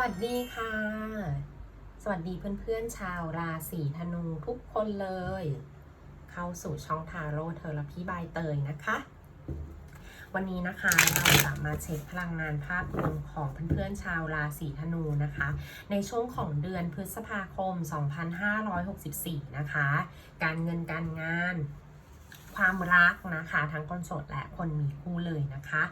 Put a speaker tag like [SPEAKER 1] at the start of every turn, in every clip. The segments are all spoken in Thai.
[SPEAKER 1] วัสดีค่ะ สวัสดีเพื่อนๆชาวราศีธนูทุกคนเลย เข้าสู่ช่องทาโร่เทอราพีบายเตยนะคะ วันนี้นะคะเราจะมาเช็คพลังงานภาพรวมของเพื่อนๆชาวราศีธนูนะคะ ในช่วงของเดือนพฤษภาคม 2564 นะคะ การเงินการงาน ความรักนะคะ ทั้งคนโสดและคนมีคู่เลยนะคะ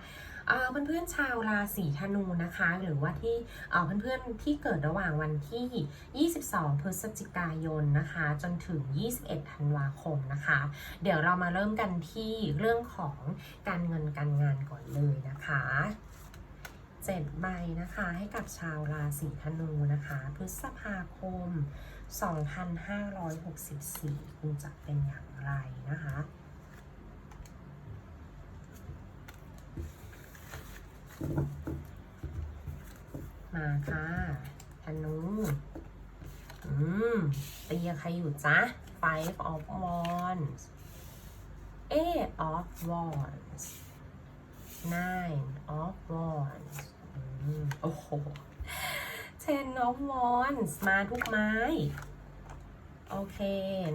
[SPEAKER 1] เพื่อนๆชาวราศีธนูนะคะ หรือว่าที่เอ่อเพื่อนๆที่เกิดระหว่างวันที่ 22 พฤศจิกายนนะคะ จนถึง 21 ธันวาคมนะคะ เดี๋ยวเรามาเริ่มกันที่เรื่องของการเงินการงานก่อนเลยนะคะเจ็ดใบนะคะให้กับชาวราศีธนูนะคะ พฤษภาคม 2564 คุณจะเป็นอย่างไรนะคะ มาค่ะธนูอืมตีกับใครอยู่จ๊ะ five of wands eight of wands nine of wands อืมโอ้โห ten of wands มาทุกไม้ โอเค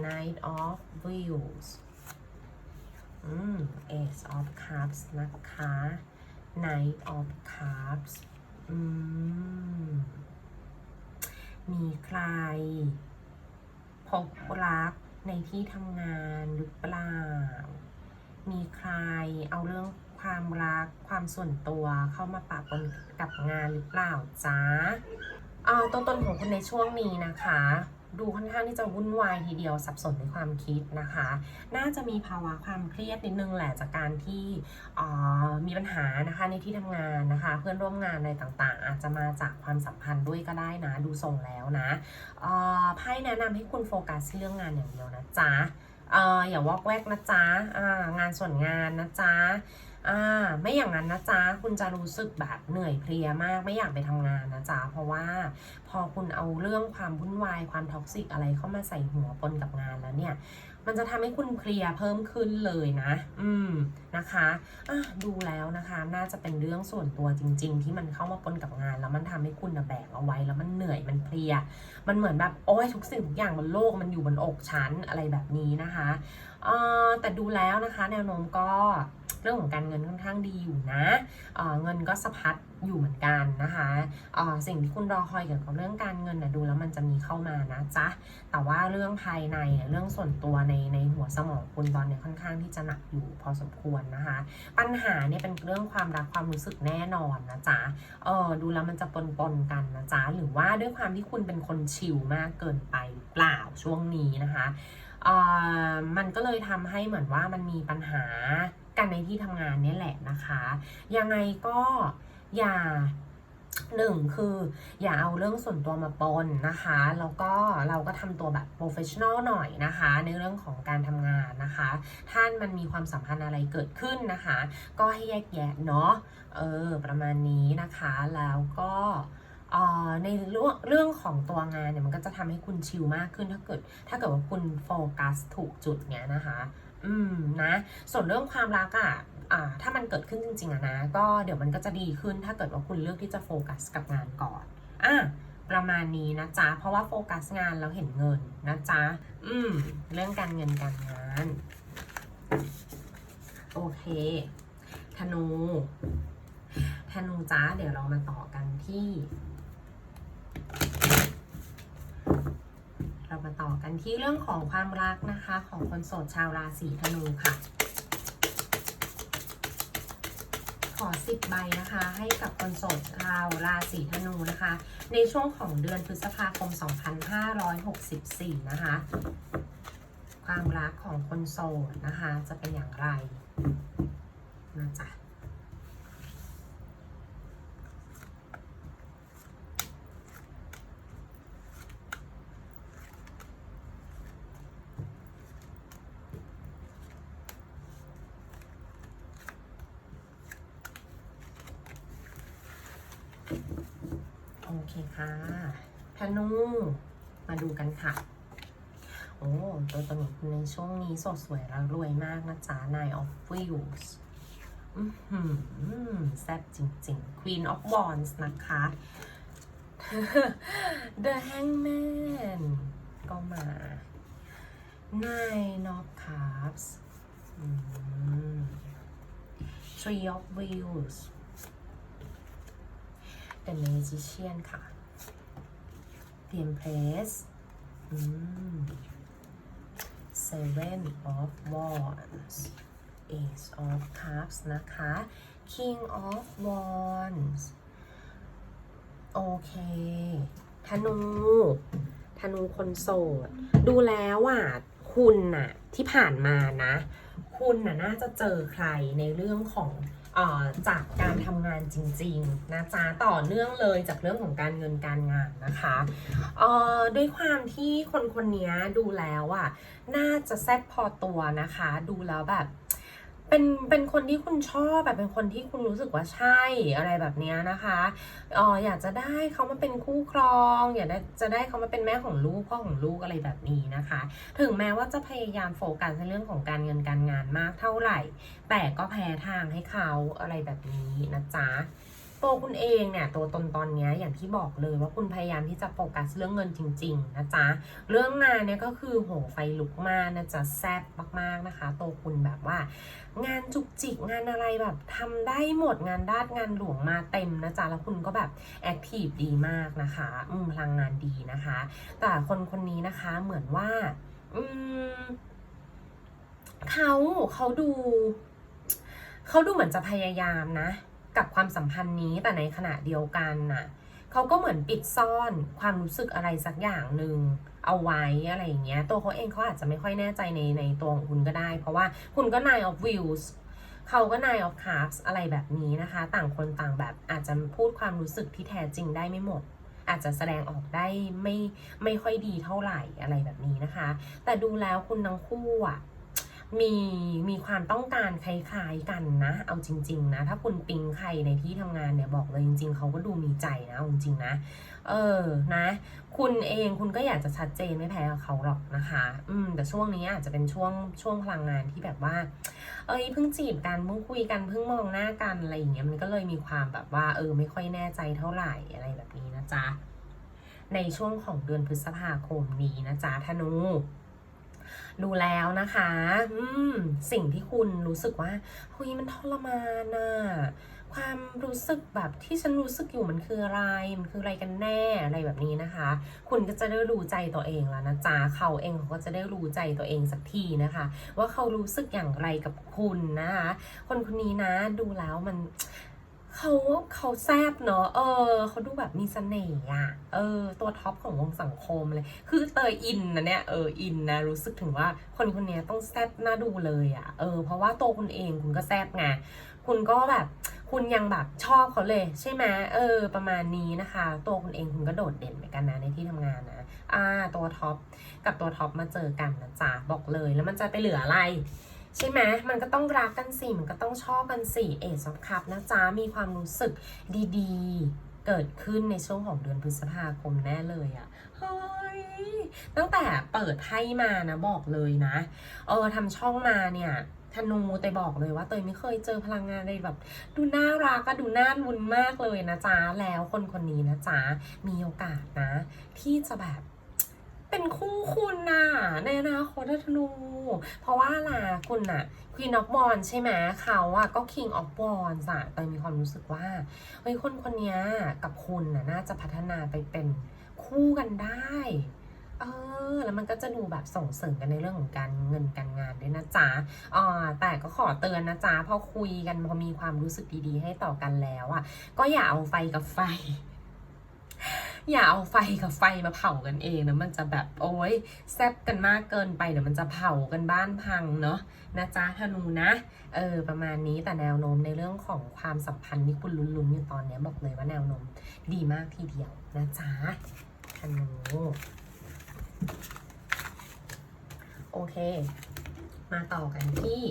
[SPEAKER 1] knight of wheels อืม ace of cups นะคะ knight of cups อืม มีใคร พบรักในที่ทำงานหรือเปล่า มีใครเอาเรื่องความรักความส่วนตัวเข้ามาปะปนกับงานหรือเปล่าจ๊ะอ่าตัวตนของคุณในช่วงนี้นะคะ ดูค่อนข้างที่จะวุ่นวายทีเดียวสับสนในความคิดนะคะ น่าจะมีภาวะความเครียดนิดนึงแหละจากการที่มีปัญหานะคะในที่ทำงานนะคะ เพื่อนร่วมงานอะไรต่างๆ อาจจะมาจากความสัมพันธ์ด้วยก็ได้นะ ดูทรงแล้วนะไพ่แนะนำให้คุณโฟกัสที่เรื่องงานอย่างเดียวนะจ๊ะออย่าวอกแวกนะจ๊ะงานส่วนงานนะจ๊ะ อ่าไม่อย่างนั้นนะจ๊ะคุณจะรู้สึกแบบเหนื่อยเพลียมากไม่อยากไปทำงานนะจ๊ะเพราะว่าพอคุณเอาเรื่องความวุ่นวายความท็อกซิกอะไรเข้ามาใส่หัวปนกับงานแล้วเนี่ย มันจะทำให้คุณเพลียเพิ่มขึ้นเลยนะ อืมนะคะอะดูแล้วนะคะ น่าจะเป็นเรื่องส่วนตัวจริง ๆ ที่มันเข้ามาปนกับงาน แล้วมันทำให้คุณนะแบกเอาไว้ แล้วมันเหนื่อยมันเพลีย มันเหมือนแบบโอ้ยทุกสิ่งทุกอย่างบนโลกมันอยู่บนอกฉันอะไรแบบนี้นะคะอ่อแต่ดูแล้วนะคะ แนวโน้มก็ รื่องของการเงินค่อนข้างดีอยู่นะเเงินก็สะพัดอยู่เหมือนกันนะคะสิ่งที่คุณรอคอยเกี่ยวกับเรื่องการเงินนะดูแล้วมันจะมีเข้ามานะจ๊ะแต่ว่าเรื่องภายในเรื่องส่วนตัวในในหัวสมองคุณตอนนี้ค่อนข้างที่จะหนักอยู่พอสมควรนะคะ ปัญหาเนี่ยเป็นเรื่องความรักความรู้สึกแน่นอนนะจ๊ะเออดูแล้วมันจะปนปนกันนะจ๊ะหรือว่าด้วยความที่คุณเป็นคนชิลมากเกินไปหรือเปล่าช่วงนี้นะคะมันก็เลยทำให้เหมือนว่ามันมีปัญหา กันในที่ทำงานนี่แหละนะคะ ยังไงก็อย่าหนึ่งคืออย่าเอาเรื่องส่วนตัวมาปนนะคะ แล้วก็เราก็ทำตัวแบบโปรเฟชชั่นอลหน่อยนะคะ ในเรื่องของการทำงานนะคะ ท่านมันมีความสัมพันธ์อะไรเกิดขึ้นนะคะ ก็ให้แยกแยะเนาะเออประมาณนี้นะคะ แล้วก็ในเรื่องเรื่องของตัวงานเนี่ยมันก็จะทำให้คุณชิลมากขึ้นถ้าเกิด ถ้าเกิดว่าคุณโฟกัสถูกจุดเนี้ยนะคะ อืมนะ ส่วนเรื่องความรักอะ่ะอ่าถ้ามันเกิดขึ้นจริงๆอะนะ ก็เดี๋ยวมันก็จะดีขึ้นถ้าเกิดว่าคุณเลือกที่จะโฟกัสกับงานก่อนอะประมาณนี้นะจ๊ะ เพราะว่าโฟกัสงานแล้วเห็นเงินนะจ๊ะ อืม เรื่องการเงินการงาน โอเค ธนู ธนูจ้า เดี๋ยวเรามาต่อกันที่ เรามาต่อกันที่เรื่องของความรักนะคะของคนโสดชาวราศีธนูค่ะ ขอสิบใบนะคะ ให้กับคนโสดชาวราศีธนูนะคะ ในช่วงของเดือนพฤษภาคม 2564 นะคะ ความรักของคนโสดนะคะ จะเป็นอย่างไรนะจ๊ะ โอเค่ะธนูมาดูกันค่ะ โอ้ตัวตนคุณในช่วงนี้สดสวยแล้วรวยมากนะจ๊ะ Nine of Wheels แซ่บจริงๆ Queen of Wands นะคะ The Hangman ก็มา Nine of Cups Three of Wheels The Magician ค่ะ The Empress อืม Seven of Wands Ace of Cups นะคะ King of Wands โอเค ธนู ธนูคนโสด ดูแล้วอะ คุณน่ะ ที่ผ่านมานะ คุณน่ะ น่าจะเจอใครในเรื่องของ จากการทำงานจริงๆนะจ๊ะต่อเนื่องเลยจากเรื่องของการเงินการงานนะคะด้วยความที่คนคนนี้ดูแล้วอะน่าจะแซ่บพอตัวนะคะ ดูแล้วแบบ เป็นเป็นคนที่คุณชอบแบบเป็นคนที่คุณรู้สึกว่าใช่อะไรแบบนี้นะคะเอออยากจะได้เขามาเป็นคู่ครอง อยากได้จะได้เขามาเป็นแม่ของลูกพ่อของลูกอะไรแบบนี้นะคะ ถึงแม้ว่าจะพยายามโฟกัสในเรื่องของการเงินการงานมากเท่าไหร่ แต่ก็แพ้ทางให้เขาอะไรแบบนี้นะจ๊ะ ตัวคุณเองเนี่ยตัวตนตอนเนี้ยอย่างที่บอกเลยว่าคุณพยายามที่จะโฟกัสเรื่องเงินจริง ๆ นะจ๊ะ เรื่องงานเนี่ยก็คือโหไฟลุกมากนะจ๊ะแซ่บมากๆนะคะ ตัวคุณแบบว่า งานจุกจิกงานอะไรแบบทำได้หมดงานด้านงานหลวงมาเต็มนะจ๊ะแล้วคุณก็แบบแอคทีฟดีมากนะคะอืมพลังงานดีนะคะ แต่คนคนนี้นะคะเหมือนว่า อืมเขาเขาดู เขาดูเหมือนจะพยายามนะ กับความสัมพันธ์นี้แต่ในขณะเดียวกันน่ะเขาก็เหมือนปิดซ่อนความรู้สึกอะไรสักอย่างหนึ่งเอาไว้อะไรอย่างเงี้ย ตัวเขาเองเขาอาจจะไม่ค่อยแน่ใจในในตัวของคุณก็ได้ เพราะว่าคุณก็ nine of wheels เขาก็ nine of cups อะไรแบบนี้นะคะ ต่างคนต่างแบบอาจจะพูดความรู้สึกที่แท้จริงได้ไม่หมด อาจจะแสดงออกได้ไม่ไม่ค่อยดีเท่าไหร่อะไรแบบนี้นะคะ แต่ดูแล้วคุณทั้งคู่อะ มีมีความต้องการคล้ายๆกันนะ เอาจริง ๆ นะ ถ้าคุณปิงใครในที่ทำงานเนี่ยบอกเลยจริง ๆเขาก็ดูมีใจนะเอาจริงๆนะ เออนะ คุณเองคุณก็อยากจะชัดเจนไม่แพ้เขาหรอกนะคะ อืม แต่ช่วงนี้อาจจะเป็นช่วงช่วงพลังงานที่แบบว่า เอ้ยเพิ่งจีบกันเพิ่งคุยกันเพิ่งมองหน้ากันอะไรอย่างเงี้ยมันก็เลยมีความแบบว่า เออ ไม่ค่อยแน่ใจเท่าไหร่อะไรแบบนี้นะจ๊ะในช่วงของเดือนพฤษภาคมนี้นะจ๊ะธนู ดูแล้วนะคะ อืมสิ่งที่คุณรู้สึกว่าเฮ้ยมันทรมานน่ะความรู้สึกแบบที่ฉันรู้สึกอยู่มันคืออะไร มันคืออะไรกันแน่อะไรแบบนี้นะคะ คุณก็จะได้รู้ใจตัวเองแล้วนะจ๊ะเขาเองเขาก็จะได้รู้ใจตัวเองสักทีนะคะ ว่าเขารู้สึกอย่างไรกับคุณนะคะ คนคนนี้นะดูแล้วมัน เขาเขาแซบเนาะ เออ เขาดูแบบมีเสน่ห์อะ เออ ตัวท็อปของวงสังคมเลย คือเตยอินนะเนี่ย เออ อินนะ รู้สึกถึงว่าคนคนนี้ต้องแซบน่าดูเลยอะ เออ เพราะว่าตัวคุณเองคุณก็แซบไง คุณก็แบบ คุณยังแบบชอบเขาเลย ใช่ไหมเออ ประมาณนี้นะคะ ตัวคุณเองคุณก็โดดเด่นเหมือนกันนะในที่ทำงานนะ อ่า ตัวท็อปกับตัวท็อปมาเจอกันนะจ๊ะ บอกเลย แล้วมันจะไปเหลืออะไร ใช่ไหมมันก็ต้องรักกันสิ มันก็ต้องชอบกันสิเอซอฟคัพนะจ๊ะ มีความรู้สึกดีๆ เกิดขึ้นในช่วงของเดือนพฤษภาคมแน่เลยอะ่ะเฮ้ยตั้งแต่เปิดให้มานะบอกเลยนะ เออทำช่องมาเนี่ยธนูเตยบอกเลยว่าเตยไม่เคยเจอพลังงานอะไรแบบ ดูน่ารักก็ดูน่ารุนมากเลยนะจ๊ะ แล้วคนคนนี้นะจ๊ะ มีโอกาสนะ ที่จะแบบเป็นคู่คุ น่ะในอนาคตนะธนู เพราะว่าล่ะคุณน่ะ Queen of Wands ใช่ไหมเขาอะก็ King of Wands อะเตยมีความรู้สึกว่าเฮ้ยคนคนนี้กับคุณน่ะน่าจะพัฒนาไปเป็นคู่กันได้เออแล้วมันก็จะดูแบบส่งเสริมกันในเรื่องของการเงินการงานด้วยนะจ๊ะอ่าแต่ก็ขอเตือนนะจ๊ะพอคุยกันพอมีความรู้สึกดีๆ ให้ต่อกันแล้วอะก็อย่าเอาไฟกับไฟ อย่าเอาไฟกับไฟมาเผากันเองนะมันจะแบบโอ้ยแซบกันมากเกินไปเดี๋ยวมันจะเผากันบ้านพังเนาะนะจ๊ะธนูนะเออประมาณนี้แต่แนวโน้มในเรื่องของความสัมพันธ์ที่คุณลุ้นๆอยู่ตอนนี้บอกเลยว่าแนวโน้มดีมากทีเดียวนะจ๊ะธนูโอเค มาต่อกันที่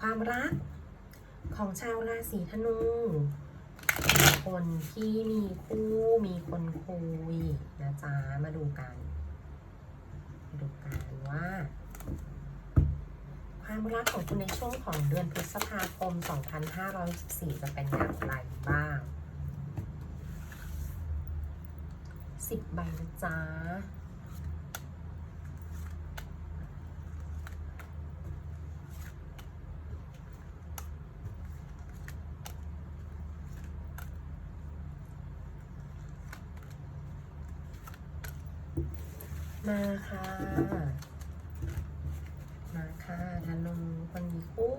[SPEAKER 1] ความรักของชาวราศีธนู คนที่มีคู่มีคนคุยนะจ๊ะมาดูกัน มาดูกันว่า ความรักของคุณในช่วงของเดือนพฤษภาคม 2564จะเป็นอย่างไรบ้างสิบใบนะจ๊ะ มาค่ะ มาค่ะธนูคนมีคู่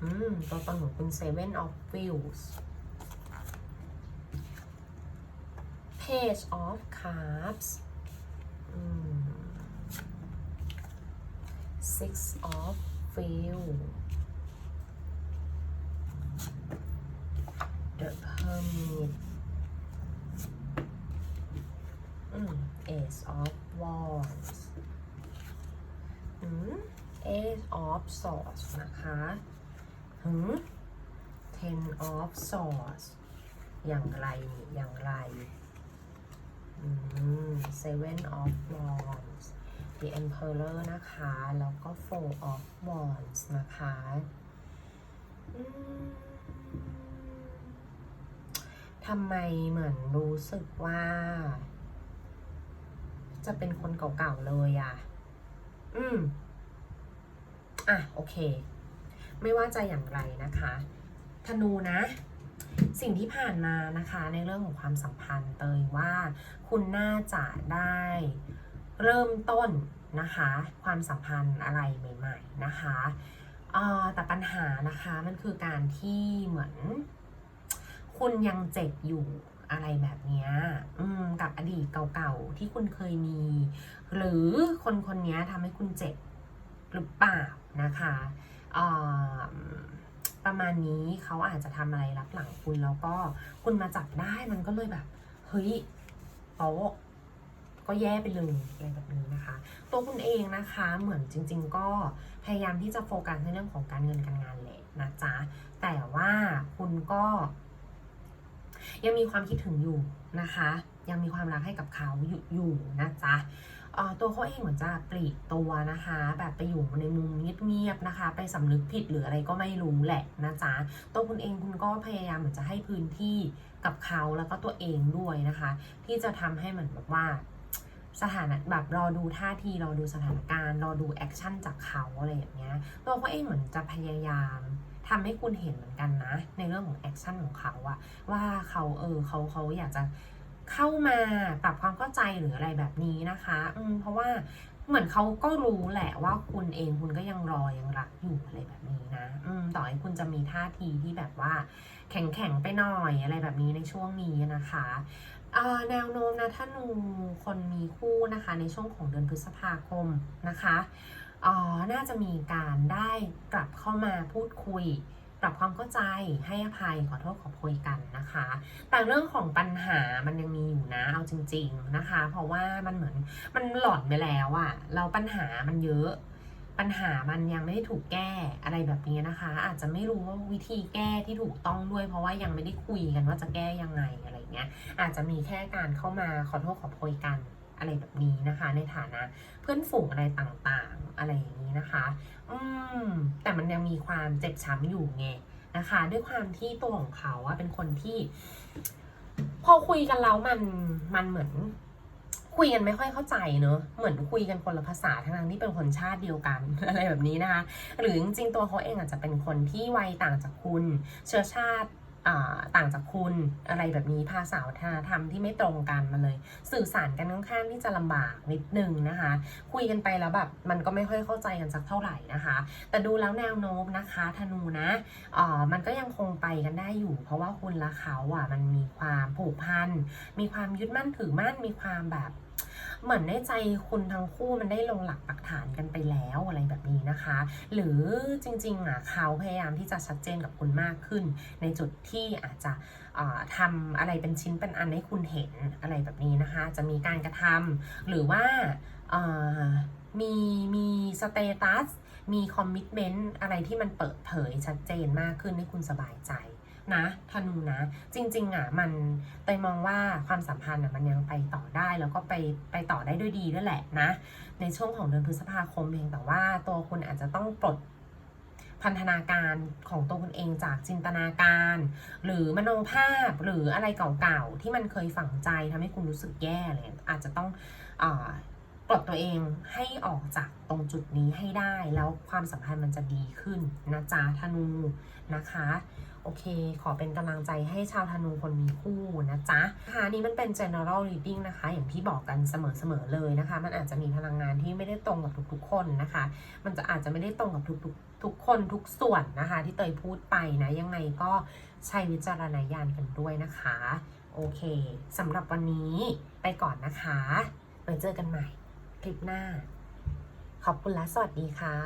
[SPEAKER 1] อืมตัวตนของคุณ Seven of Wheels Page of Cups อืม Six of Wheels The Hermit อืม Ace of Wands อืม Ace of Swords นะคะหืม Ten of Swords อย่างไรนี่อย่างไรอืม Seven of Wands The Emperor นะคะ แล้วก็ Four of Wands นะคะอืมทำไมเหมือนรู้สึกว่า จะเป็นคนเก่าๆเลยอะ่ะ อืม อะ โอเค ไม่ว่าจะอย่างไรนะคะ ธนูนะ สิ่งที่ผ่านมานะคะ ในเรื่องของความสัมพันธ์เตยว่า คุณน่าจะได้เริ่มต้นนะคะ ความสัมพันธ์อะไรใหม่ๆนะคะออแต่ปัญหานะคะมันคือการที่เหมือน คุณยังเจ็บอยู่อะไรแบบนี้อื ตเก่าๆที่คุณเคยมี หรือคนคนนี้ทำให้คุณเจ็บหรือเปล่านะคะประมาณนี้เขาอาจจะทำอะไรรับหลังคุณแล้วก็คุณมาจับได้มันก็เลยแบบ เฮ้ยโป๊ะก็แย่ไปเลยอะไรแบบนี้นะคะ ตัวคุณเองนะคะเหมือนจริง ๆ ก็พยายามที่จะโฟกัสในเรื่องของการเงินการงานแหละนะจ๊ะแต่ว่าคุณก็ ยังมีความคิดถึงอยู่นะคะ ยังมีความรักให้กับเขาอยู่อยู่นะจ๊ะตัวเขาเองเหมือนจะปลีกตัวนะคะ แบบไปอยู่ในมุมเงียบๆนะคะ ไปสำนึกผิดหรืออะไรก็ไม่รู้แหละนะจ๊ะตัวคุณเองคุณก็พยายามเหมือนจะให้พื้นที่กับเขาแล้วก็ตัวเองด้วยนะคะ ที่จะทำให้เหมือนแบบว่าสถานะแบบรอดูท่าทีรอดูสถานการณ์รอดูแอคชั่นจากเขาอะไรอย่างเงี้ยตัวเขาเองเหมือนจะพยายาม ทำให้คุณเห็นเหมือนกันนะ ในเรื่องของแอคชั่นของเขาอะว่าเขาเออเขาเขาอยากจะเข้ามาปรับความเข้าใจหรืออะไรแบบนี้นะคะอืมเพราะว่าเหมือนเขาก็รู้แหละว่าคุณเองคุณก็ยังรอยังรักอยู่อะไรแบบนี้นะอืมต่อให้คุณจะมีท่าทีที่แบบว่า แข็งแข็งไปหน่อยอะไรแบบนี้ในช่วงนี้นะคะอ่อแนวโน้มนะถ้านูคนมีคู่นะคะในช่วงของเดือนพฤษภาคมนะคะ น่าจะมีการได้กลับเข้ามาพูดคุย ปรับความเข้าใจให้อภัยขอโทษขอโพยกันนะคะ แต่เรื่องของปัญหามันยังมีอยู่นะเอาจริง ๆนะคะ เพราะว่ามันเหมือนมันหลอนไปแล้วอะเราปัญหามันเยอะปัญหามันยังไม่ได้ถูกแก้อะไรแบบนี้นะคะ อาจจะไม่รู้ว่าวิธีแก้ที่ถูกต้องด้วย เพราะว่ายังไม่ได้คุยกันว่าจะแก้ยังไงอะไรเงี้ยอาจจะมีแค่การเข้ามาขอโทษขอโพยกัน อะไรแบบนี้นะคะ ในฐานะเพื่อนฝูงอะไรต่างๆ อะไรอย่างนี้นะคะ อืมแต่มันยังมีความเจ็บช้ำอยู่ไงนะคะ ด้วยความที่ตัวของเขาอะเป็นคนที่ พอคุยกันแล้วมันมันเหมือนคุยกันไม่ค่อยเข้าใจเนอะเหมือนคุยกันคนละภาษาทั้งๆที่เป็นคนชาติเดียวกันอะไรแบบนี้นะคะ หรือจริงๆตัวเขาเองอาจจะเป็นคนที่วัยต่างจากคุณ เชื้อชาติ ต่างจากคุณอะไรแบบนี้ภาษาวัฒนธรรมที่ไม่ตรงกันมาเลย สื่อสารกันค่อนข้างที่จะลำบากนิดนึงนะคะ คุยกันไปแล้วแบบมันก็ไม่ค่อยเข้าใจกันสักเท่าไหร่นะคะ แต่ดูแล้วแนวโน้มนะคะธนูนะอ่ามันก็ยังคงไปกันได้อยู่ เพราะว่าคุณและเขาอะมันมีความผูกพันมีความยึดมั่นถือมั่นมีความแบบ เหมือนในใจคุณทั้งคู่มันได้ลงหลักปักฐานกันไปแล้วอะไรแบบนี้นะคะ หรือจริงๆอะเขาพยายามที่จะชัดเจนกับคุณมากขึ้น ในจุดที่อาจจะอ่าทำอะไรเป็นชิ้นเป็นอันให้คุณเห็นอะไรแบบนี้นะคะ จะมีการกระทำหรือว่าอ่ามีมีสเตตัสมีคอมมิชเมนต์อะไรที่มันเปิดเผยชัดเจนมากขึ้นให้คุณสบายใจ นะธนูนะ จริงๆอะมันเตยมองว่าความสัมพันธ์อะมันยังไปต่อได้แล้วก็ไปไปต่อได้ด้วยดีด้วยแหละนะ ในช่วงของเดือนพฤษภาคมเพียงแต่ว่าตัวคุณอาจจะต้องปลดพันธนาการของตัวคุณเองจากจินตนาการ หรือมโนภาพหรืออะไรเก่าๆที่มันเคยฝังใจทำให้คุณรู้สึกแย่เลยอาจจะต้องอา ปลดตัวเองให้ออกจากตรงจุดนี้ให้ได้ แล้วความสัมพันธ์มันจะดีขึ้นนะจ๊ะธนูนะคะ โอเค ขอเป็นกำลังใจให้ชาวธนูคนมีคู่นะจ๊ะนะคะนี่มันเป็น general reading นะคะ อย่างที่บอกกันเสมอๆเลยนะคะ มันอาจจะมีพลังงานที่ไม่ได้ตรงกับทุกๆ คนนะคะ มันจะอาจจะไม่ได้ตรงกับทุกๆ ทุกคนทุกส่วนนะคะ ที่เตยพูดไปนะยังไงก็ใช้วิจารณญาณกันด้วยนะคะ โอเคสำหรับวันนี้ไปก่อนนะคะไว้เจอกันใหม่ คลิปหน้า ขอบคุณและสวัสดีค่ะ